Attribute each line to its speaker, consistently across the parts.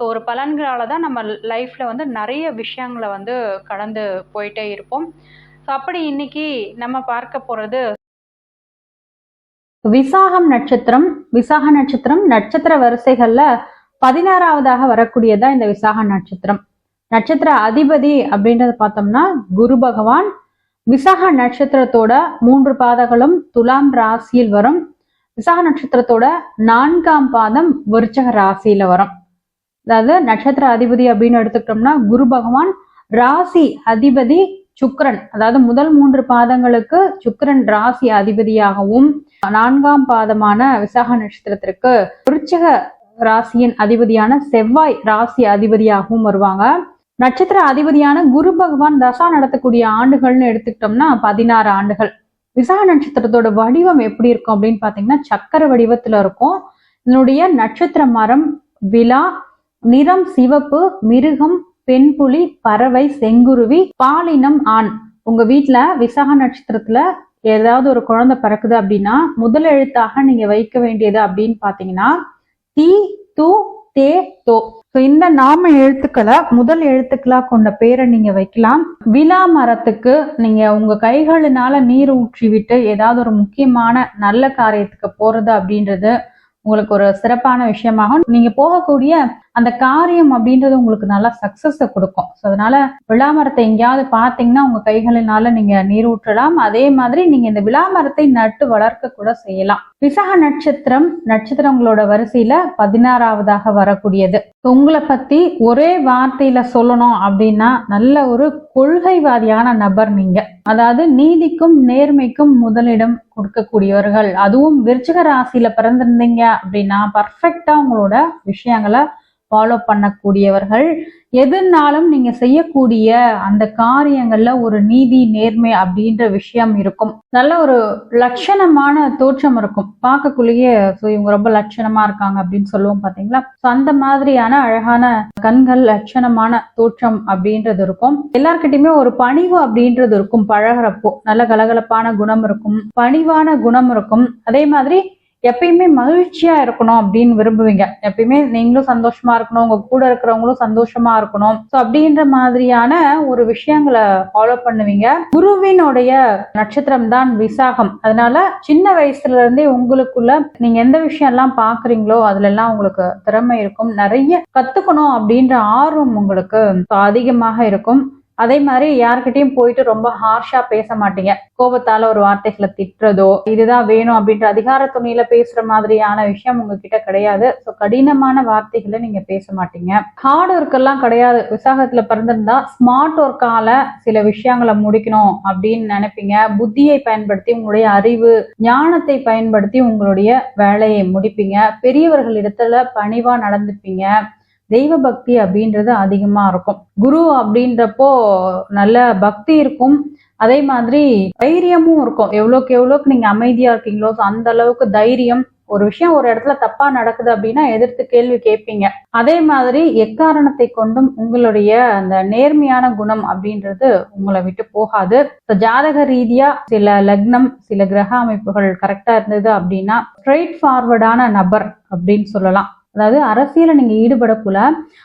Speaker 1: So ஒரு பலன்களால் தான் நம்ம லைஃப்பில் வந்து நிறைய விஷயங்களை வந்து கடந்து போயிட்டே இருப்போம். ஸோ அப்படி இன்னைக்கு நம்ம பார்க்க போகிறது விசாகம் நட்சத்திரம். விசாக நட்சத்திரம் நட்சத்திர வரிசைகள்ல பதினாறாவதாக வரக்கூடியதா இந்த விசாக நட்சத்திரம். நட்சத்திர அதிபதி அப்படின்றத பார்த்தோம்னா குரு பகவான். விசாக நட்சத்திரத்தோட மூன்று பாதங்களும் துலாம் ராசியில் வரும். விசாக நட்சத்திரத்தோட நான்காம் பாதம் விருச்சக ராசியில வரும். அதாவது நட்சத்திர அதிபதி அப்படின்னு எடுத்துக்கிட்டோம்னா குரு பகவான் ராசி அதிபதி சுக்கரன். அதாவது முதல் மூன்று பாதங்களுக்கு சுக்கரன் ராசி அதிபதியாகவும் நான்காம் பாதமான விசாக நட்சத்திரத்திற்கு விருச்சக ராசியின் அதிபதியான செவ்வாய் ராசி அதிபதியாகவும் வருவாங்க. நட்சத்திர அதிபதியான குரு பகவான் தசா நடத்தக்கூடிய ஆண்டுகள்னு எடுத்துக்கிட்டோம்னா பதினாறு ஆண்டுகள். விசாக நட்சத்திரத்தோட வடிவம் எப்படி இருக்கும் அப்படின்னு பாத்தீங்கன்னா சக்கர வடிவத்துல இருக்கும். இதனுடைய நட்சத்திர மரம் விழா நிறம் சிவப்பு மிருகம் பெண் புலி பறவை செங்குருவி பாலினம் ஆண். உங்க வீட்டுல விசாக நட்சத்திரத்துல ஏதாவது ஒரு குழந்தை பிறக்குது அப்படின்னா முதல் எழுத்தாக நீங்க வைக்க வேண்டியது அப்படின்னு பாத்தீங்கன்னா தி து தே தோ. ஸோ இந்த நாம எழுத்துக்களை முதல் எழுத்துக்களா கொண்ட பேரை நீங்க வைக்கலாம். விழா மரத்துக்கு நீங்க உங்க கைகளினால நீர் ஊற்றி விட்டு ஏதாவது ஒரு முக்கியமான நல்ல காரியத்துக்கு போறது அப்படின்றது உங்களுக்கு ஒரு சிறப்பான விஷயமாகும். நீங்க போகக்கூடிய அந்த காரியம் அப்படின்றது உங்களுக்கு நல்லா சக்சஸை கொடுக்கும். ஸோ அதனால விழாமரத்தை எங்கேயாவது பார்த்தீங்கன்னா உங்க கைகளினால நீங்க நீர் ஊற்றலாம். அதே மாதிரி நீங்க இந்த விளாமரத்தை நட்டு வளர்க்க கூட செய்யலாம். விசாக நட்சத்திரம் நட்சத்திரங்களோட வரிசையில பதினாறாவதாக வரக்கூடியது. உங்களை பத்தி ஒரே வார்த்தையில சொல்லணும் அப்படின்னா நல்ல ஒரு கொள்கைவாதியான நபர் நீங்க. அதாவது நீதிக்கும் நேர்மைக்கும் முதலிடம் கொடுக்கக்கூடியவர்கள். அதுவும் விருச்சிக ராசியில பிறந்திருந்தீங்க அப்படின்னா பர்ஃபெக்டா உங்களோட விஷயங்களை ஃபாலோ பண்ணக்கூடியவர்கள் எதுனாலும் நீங்க செய்யக்கூடிய அந்த காரியங்கள்ல ஒரு நீதி நேர்மை அப்படின்ற விஷயம் இருக்கும். நல்ல ஒரு லட்சணமான தோற்றம் இருக்கும். பார்க்கக்குள்ளேயே ஸோ இவங்க ரொம்ப லட்சணமா இருக்காங்க அப்படின்னு சொல்லுவோம் பாத்தீங்களா? ஸோ அந்த மாதிரியான அழகான கண்கள் லட்சணமான தோற்றம் அப்படின்றது இருக்கும். எல்லார்கிட்டயுமே ஒரு பணிவு அப்படின்றது இருக்கும் பழகுறப்போ. நல்ல கலகலப்பான குணம் இருக்கும். பணிவான குணம் இருக்கும். அதே மாதிரி எப்பயுமே மகிழ்ச்சியா இருக்கணும் அப்படின்னு விரும்புவீங்க. எப்பயுமே நீங்களும் சந்தோஷமா இருக்கணும் உங்க கூட இருக்கிறவங்களும் சந்தோஷமா இருக்கணும். ஸோ அப்படின்ற மாதிரியான ஒரு விஷயங்களை ஃபாலோ பண்ணுவீங்க. குருவினுடைய நட்சத்திரம் தான் விசாகம். அதனால சின்ன வயசுல இருந்தே உங்களுக்குள்ள நீங்க எந்த விஷயம் எல்லாம் பாக்குறீங்களோ அதுல எல்லாம் உங்களுக்கு திறமை இருக்கும். நிறைய கத்துக்கணும் அப்படின்ற ஆர்வம் உங்களுக்கு அதிகமாக இருக்கும். அதே மாதிரி யார்கிட்டயும் போயிட்டு ரொம்ப ஹார்ஷா பேச மாட்டீங்க. கோபத்தால ஒரு வார்த்தைகளை திட்டுறதோ இதுதான் வேணும் அப்படின்ற அதிகார துணியில பேசுற மாதிரியான விஷயம் உங்ககிட்ட கிடையாது. ஸோ கடினமான வார்த்தைகளை நீங்க பேச மாட்டீங்க. ஹார்ட் ஒர்க் எல்லாம் கிடையாது. விசாகத்துல பிறந்திருந்தா ஸ்மார்ட் ஒர்க்கால சில விஷயங்களை முடிக்கணும் அப்படின்னு நினைப்பீங்க. புத்தியை பயன்படுத்தி உங்களுடைய அறிவு ஞானத்தை பயன்படுத்தி உங்களுடைய வேலையை முடிப்பீங்க. பெரியவர்களிடத்துல பணிவா நடந்துப்பீங்க. தெய்வ பக்தி அப்படின்றது அதிகமா இருக்கும். குரு அப்படின்றப்போ நல்ல பக்தி இருக்கும். அதே மாதிரி தைரியமும் இருக்கும். எவ்வளோக்கு எவ்வளோக்கு நீங்க அமைதியா இருக்கீங்களோ அந்த அளவுக்கு தைரியம். ஒரு விஷயம் ஒரு இடத்துல தப்பா நடக்குது அப்படின்னா எதிர்த்து கேள்வி கேட்பீங்க. அதே மாதிரி எக்காரணத்தை கொண்டும் உங்களுடைய அந்த நேர்மையான குணம் அப்படின்றது உங்களை விட்டு போகாது. ஜாதக ரீதியா சில லக்னம் சில கிரக அமைப்புகள் கரெக்டா இருந்தது அப்படின்னா ஸ்ட்ரெயிட் ஃபார்வர்டான நபர் அப்படின்னு சொல்லலாம். அதாவது அரசியலில் நீங்க ஈடுபடக்குள்ள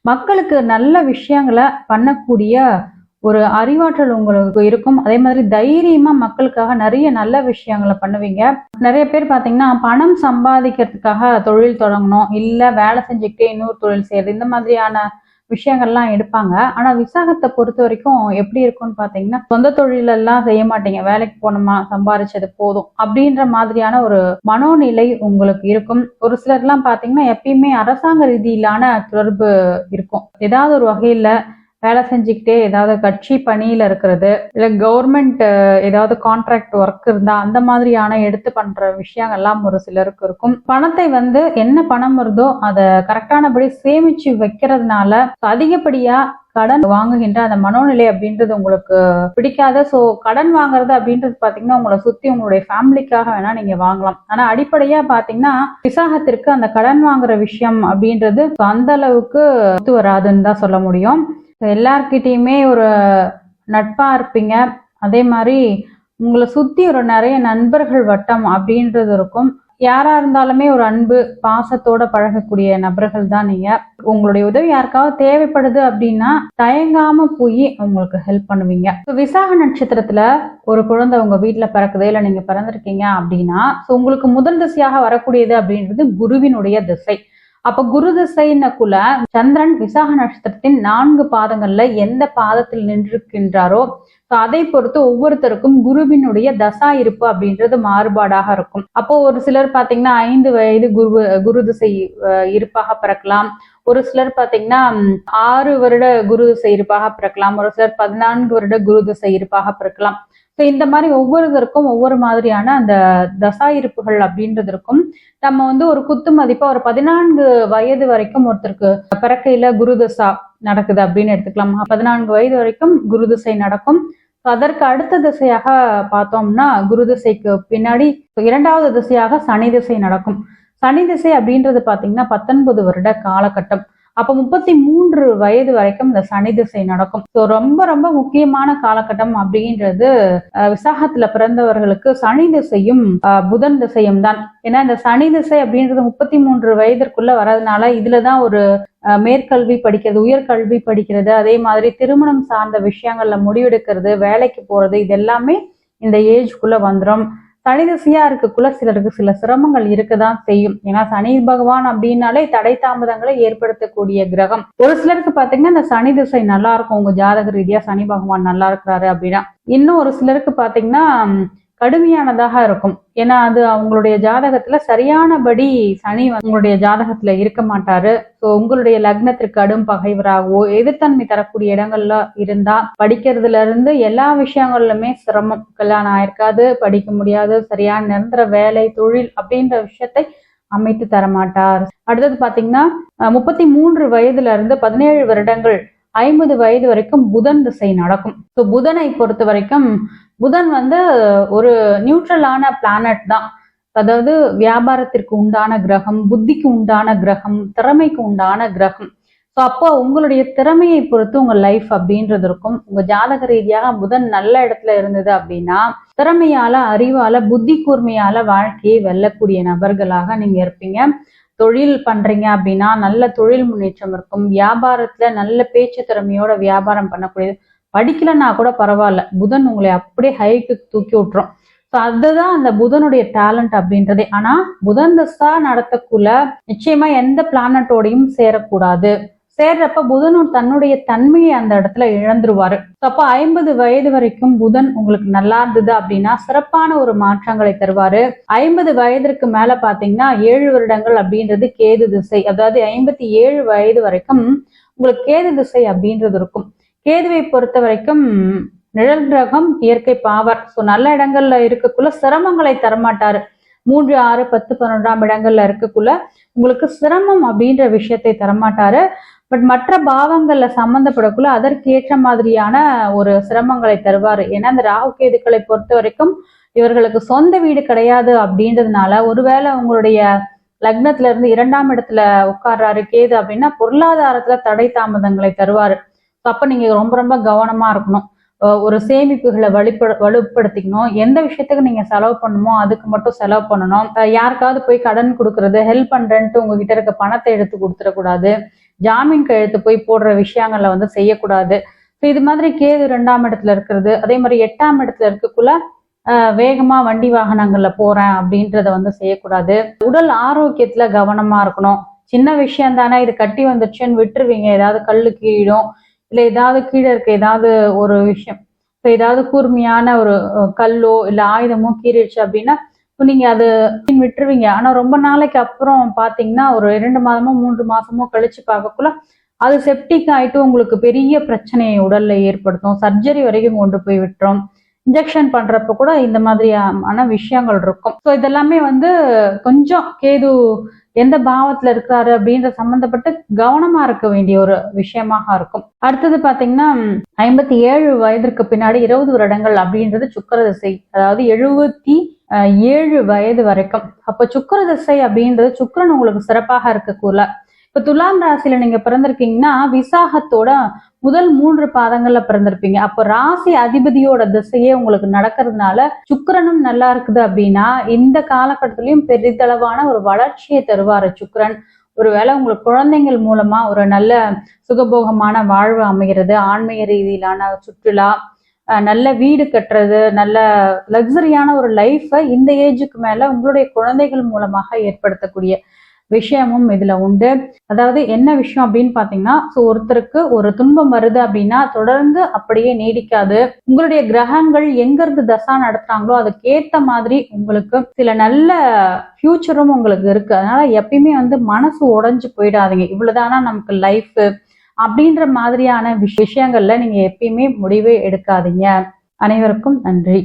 Speaker 1: மக்களுக்கு நல்ல விஷயங்களை பண்ணக்கூடிய ஒரு அறிவாற்றல் உங்களுக்கு இருக்கும். அதே மாதிரி தைரியமா மக்களுக்காக நிறைய நல்ல விஷயங்களை பண்ணுவீங்க. நிறைய பேர் பாத்தீங்கன்னா பணம் சம்பாதிக்கிறதுக்காக தொழில் தொடங்கணும். இல்ல வேலை செஞ்சுக்கிட்டே இன்னொரு தொழில் செய்யறது. இந்த மாதிரியான விஷயங்கள்லாம் எடுப்பாங்க. ஆனா விசாகத்தை பொறுத்த வரைக்கும் எப்படி இருக்கும்னு பாத்தீங்கன்னா சொந்த தொழில் எல்லாம் செய்ய மாட்டீங்க. வேலைக்கு போனோமா சம்பாரிச்சது போதும். அப்படின்ற மாதிரியான ஒரு மனோநிலை உங்களுக்கு இருக்கும். ஒரு சிலர்லாம் பாத்தீங்கன்னா எப்பயுமே அரசாங்க ரீதியிலான தொடர்பு இருக்கும். ஏதாவது ஒரு வகையில வேலை செஞ்சுக்கிட்டே ஏதாவது கட்சி பணியில் இருக்கிறது இல்லை கவர்மெண்ட் ஏதாவது கான்ட்ராக்ட் ஒர்க் இருந்தால் அந்த மாதிரியான எடுத்து பண்ணுற விஷயங்கள்லாம் ஒரு சிலருக்கு இருக்கும். பணத்தை வந்து என்ன பணம் வருதோ அதை கரெக்டானபடி சேமிச்சு வைக்கிறதுனால அதிகப்படியாக கடன் வாங்குகின்ற அந்த மனோநிலை அப்படின்றது உங்களுக்கு பிடிக்காத. சோ கடன் வாங்குறது அப்படின்றது பாத்தீங்கன்னா உங்களை சுத்தி உங்களுடைய ஃபேமிலிக்காக வேணா நீங்க வாங்கலாம். ஆனா அடிப்படையா பாத்தீங்கன்னா விசாகத்திற்கு அந்த கடன் வாங்குற விஷயம் அப்படின்றது அந்த அளவுக்கு ஒத்து வராதுன்னு தான் சொல்ல முடியும். ஸோ எல்லார்கிட்டேயுமே ஒரு நட்பாக இருப்பீங்க. அதே மாதிரி உங்களை சுற்றி ஒரு நிறைய நண்பர்கள் வட்டம் அப்படின்றது இருக்கும். யாராக இருந்தாலுமே ஒரு அன்பு பாசத்தோட பழகக்கூடிய நபர்கள் தான் நீங்கள் உங்களுடைய உதவி யாருக்காவது தேவைப்படுது அப்படின்னா தயங்காமல் போய் உங்களுக்கு ஹெல்ப் பண்ணுவீங்க. ஸோ விசாக நட்சத்திரத்தில் ஒரு குழந்தை உங்கள் வீட்டில் பிறக்குது இல்லை நீங்கள் பிறந்திருக்கீங்க அப்படின்னா ஸோ உங்களுக்கு முதல் திசையாக வரக்கூடியது அப்படின்றது குருவினுடைய திசை. அப்ப குரு திசைன்னக்குள்ள சந்திரன் விசாக நட்சத்திரத்தின் நான்கு பாதங்கள்ல எந்த பாதத்தில் நின்றிருக்கின்றாரோ அதை பொறுத்து ஒவ்வொருத்தருக்கும் குருவினுடைய தசா இருப்பு அப்படின்றது மாறுபாடாக இருக்கும். அப்போ ஒரு சிலர் பாத்தீங்கன்னா ஐந்து வயது குரு குரு திசை இருப்பாக பிறக்கலாம். ஒரு சிலர் பாத்தீங்கன்னா ஆறு வருட குரு திசை இருப்பாக பிறக்கலாம். ஒரு சிலர் பதினான்கு வருட குரு திசை இருப்பாக பிறக்கலாம். ஸோ இந்த மாதிரி ஒவ்வொருதற்கும் ஒவ்வொரு மாதிரியான அந்த தசா இருப்புகள் அப்படின்றது இருக்கும் நம்ம வந்து ஒரு குத்து மதிப்பா ஒரு பதினான்கு வயது வரைக்கும் ஒருத்தருக்கு பிறக்கையில குரு தசா நடக்குது அப்படின்னு எடுத்துக்கலாம். பதினான்கு வயது வரைக்கும் குரு திசை நடக்கும். அதற்கு அடுத்த திசையாக பார்த்தோம்னா குரு திசைக்கு பின்னாடி இரண்டாவது திசையாக சனி திசை நடக்கும். சனி திசை அப்படின்றது பாத்தீங்கன்னா பத்தொன்பது வருட காலகட்டம். அப்ப முப்பத்தி மூன்று வயது வரைக்கும் இந்த சனி திசை நடக்கும். ஸோ ரொம்ப ரொம்ப முக்கியமான காலகட்டம் அப்படின்றது விசாகத்துல பிறந்தவர்களுக்கு சனி திசையும் புதன் திசையும் தான். ஏன்னா இந்த சனி திசை அப்படின்றது முப்பத்தி மூன்று வயதிற்குள்ள வரதுனால இதுலதான் ஒரு அஹ், மேற்கல்வி படிக்கிறது உயர்கல்வி படிக்கிறது அதே மாதிரி திருமணம் சார்ந்த விஷயங்கள்ல முடிவெடுக்கிறது வேலைக்கு போறது இது எல்லாமே இந்த ஏஜ்குள்ள வந்துடும் சனி திசையா இருக்கக்குள்ள சிலருக்கு சில சிரமங்கள் இருக்கதான் செய்யும். ஏன்னா சனி பகவான் அப்படின்னாலே தடை தாமதங்களை ஏற்படுத்தக்கூடிய கிரகம். ஒரு சிலருக்கு பாத்தீங்கன்னா இந்த சனி திசை நல்லா இருக்கும். உங்க ஜாதக ரீதியா சனி பகவான் நல்லா இருக்கிறாரு அப்படின்னா. இன்னும் ஒரு சிலருக்கு பாத்தீங்கன்னா கடுமையானதாக இருக்கும். ஏன்னா அது அவங்களுடைய ஜாதகத்துல சரியானபடி சனி உங்களுடைய ஜாதகத்துல இருக்க மாட்டாரு. ஸோ உங்களுடைய லக்னத்திற்கு கடும் பகைவராகவோ எதிர்த்தன்மை தரக்கூடிய இடங்கள்ல இருந்தா படிக்கிறதுல இருந்து எல்லா விஷயங்கள்லுமே சிரமம். கல்யாணம் ஆயிருக்காது படிக்க முடியாது சரியான நிரந்தர வேலை தொழில் அப்படின்ற விஷயத்தை அமைத்து தர மாட்டார் அடுத்தது பாத்தீங்கன்னா முப்பத்தி மூன்று வயதுல இருந்து பதினேழு வருடங்கள் ஐம்பது வயது வரைக்கும் புதன் திசை நடக்கும். ஸோ புதனை பொறுத்த வரைக்கும் புதன் வந்து ஒரு நியூட்ரலான பிளானட் தான். அதாவது வியாபாரத்திற்கு உண்டான கிரகம் புத்திக்கு உண்டான கிரகம் திறமைக்கு உண்டான கிரகம். ஸோ அப்போ உங்களுடைய திறமையை பொறுத்து உங்க லைஃப் அப்படின்றது இருக்கும். உங்க ஜாதக ரீதியாக புதன் நல்ல இடத்துல இருந்தது அப்படின்னா திறமையால அறிவால புத்தி கூர்மையால வாழ்க்கையை வெல்லக்கூடிய நபர்களாக நீங்க இருப்பீங்க. தொழில் பண்றீங்க அப்படின்னா நல்ல தொழில் முன்னேற்றம் இருக்கும். வியாபாரத்துல நல்ல பேச்சு திறமையோட வியாபாரம் பண்ணக்கூடியது. படிக்கலன்னா கூட பரவாயில்ல. புதன் உங்களை அப்படியே ஹைக்கு தூக்கி விட்டுரும். ஸோ அதுதான் அந்த புதனுடைய டேலண்ட் அப்படின்றதே. ஆனா புதன் தசா நடத்தக்குள்ள நிச்சயமா எந்த பிளானட்டோடையும் சேரக்கூடாது. சேர்றப்ப புதனும் தன்னுடைய தன்மையை அந்த இடத்துல இழந்துருவாரு. அப்ப அப்போ ஐம்பது வயது வரைக்கும் புதன் உங்களுக்கு நல்லா இருந்தது அப்படின்னா சிறப்பான ஒரு மாற்றங்களை தருவாரு. ஐம்பது வயதிற்கு மேல பாத்தீங்கன்னா ஏழு வருடங்கள் அப்படின்றது கேது திசை. அதாவது ஐம்பத்தி ஏழு வயது வரைக்கும் உங்களுக்கு கேது திசை அப்படின்றது இருக்கும். கேதுவை பொறுத்த வரைக்கும் நிழல் கிரகம் இயற்கை பாவர். ஸோ நல்ல இடங்கள்ல இருக்கக்குள்ள சிரமங்களை தரமாட்டாரு. மூன்று ஆறு பத்து பன்னெண்டாம் இடங்கள்ல இருக்கக்குள்ள உங்களுக்கு சிரமம் அப்படின்ற விஷயத்தை தரமாட்டாரு. பட் மற்ற பாவங்கள்ல சம்மந்தப்படக்குள்ள அதற்கு ஏற்ற மாதிரியான ஒரு சிரமங்களை தருவாரு. ஏன்னா அந்த ராகு கேதுக்களை பொறுத்த வரைக்கும் இவர்களுக்கு சொந்த வீடு கிடையாது அப்படின்றதுனால ஒருவேளை உங்களுடைய லக்னத்துல இருந்து இரண்டாம் இடத்துல உட்கார்றாரு கேது அப்படின்னா பொருளாதாரத்துல தடை தாமதங்களை தருவாரு. அப்போ நீங்கள் ரொம்ப ரொம்ப கவனமாக இருக்கணும். ஒரு சேமிப்புகளை வலுப்ப வலுப்படுத்திக்கணும். எந்த விஷயத்துக்கு நீங்க செலவு பண்ணணுமோ அதுக்கு மட்டும் செலவு பண்ணணும். யாருக்காவது போய் கடன் கொடுக்கறது ஹெல்ப் பண்றேன்ட்டு உங்ககிட்ட இருக்க பணத்தை எடுத்து கொடுத்துடக்கூடாது. ஜாமீன் கையெழுத்து போய் போடுற விஷயங்களை வந்து செய்யக்கூடாது. ஸோ இது மாதிரி கேது ரெண்டாம் இடத்துல இருக்கிறது. அதே மாதிரி எட்டாம் இடத்துல இருக்கக்குள்ள வேகமாக வேகமா வண்டி வாகனங்கள்ல போறேன் அப்படின்றத வந்து செய்யக்கூடாது. உடல் ஆரோக்கியத்துல கவனமா இருக்கணும். சின்ன விஷயம் தானே இது கட்டி வந்துருச்சுன்னு விட்டுருவீங்க. ஏதாவது கல்லு கீழும் இல்ல ஏதாவது கீழே இருக்க ஏதாவது ஒரு விஷயம். இப்போ ஏதாவது கூர்மையான ஒரு கல்லோ இல்ல ஆயுதமோ கீறிடுச்சு அப்படின்னா நீங்க அது விட்டுருவீங்க. ஆனா ரொம்ப நாளைக்கு அப்புறம் பாத்தீங்கன்னா ஒரு இரண்டு மாதமோ மூன்று மாசமோ கழிச்சு பார்க்கக்குள்ள அது செப்டிக் ஆயிட்டு உங்களுக்கு பெரிய பிரச்சனையை உடல்ல ஏற்படுத்தும். சர்ஜரி வரைக்கும் கொண்டு போய் விட்டுரும். இன்ஜெக்ஷன் பண்றப்ப கூட இந்த மாதிரியான விஷயங்கள் இருக்கும். ஸோ இதெல்லாமே வந்து கொஞ்சம் கேது எந்த பாவத்துல இருக்கிறாரு அப்படின்ற சம்பந்தப்பட்டு கவனமா இருக்க வேண்டிய ஒரு விஷயமாக இருக்கும். அடுத்தது பாத்தீங்கன்னா ஐம்பத்தி ஏழு வயதிற்கு பின்னாடி இருபது வருடங்கள் அப்படின்றது சுக்கர திசை அதாவது எழுபத்தி ஏழு வயது வரைக்கும். அப்ப சுக்கர திசை அப்படின்றது சுக்கரன் உங்களுக்கு சிறப்பாக இருக்கக்குள்ள இப்ப துலாம் ராசியில நீங்க பிறந்திருக்கீங்கன்னா விசாகத்தோட முதல் மூன்று பாதங்கள்ல பிறந்திருப்பீங்க. அப்போ ராசி அதிபதியோட திசையே உங்களுக்கு நடக்கிறதுனால சுக்கரனும் நல்லா இருக்குது அப்படின்னா இந்த காலகட்டத்திலயும் பெரிதளவான ஒரு வளர்ச்சியை தருவாரு சுக்கரன். ஒருவேளை உங்களுக்கு குழந்தைங்கள் மூலமா ஒரு நல்ல சுகபோகமான வாழ்வு அமைகிறது. ஆன்மீக ரீதியிலான சுற்றுலா நல்ல வீடு கட்டுறது நல்ல லக்ஸரியான ஒரு லைஃப்பை இந்த ஏஜுக்கு மேல உங்களுடைய குழந்தைகள் மூலமாக ஏற்படுத்தக்கூடிய விஷயமும் இதுல உண்டு. அதாவது என்ன விஷயம் அப்படின்னு பாத்தீங்கன்னா ஸோ ஒருத்தருக்கு ஒரு துன்பம் வருது அப்படின்னா தொடர்ந்து அப்படியே நீடிக்காது. உங்களுடைய கிரகங்கள் எங்க இருந்து தசா நடத்துறாங்களோ அதுக்கேத்த மாதிரி உங்களுக்கு சில நல்ல ஃபியூச்சரும் உங்களுக்கு இருக்கு. அதனால எப்பயுமே வந்து மனசு உடஞ்சு போயிடாதீங்க. இவ்வளவுதானா நமக்கு லைஃப் அப்படின்ற மாதிரியான விஷ- விஷயங்கள்ல நீங்க எப்பயுமே முடிவே எடுக்காதீங்க. அனைவருக்கும் நன்றி.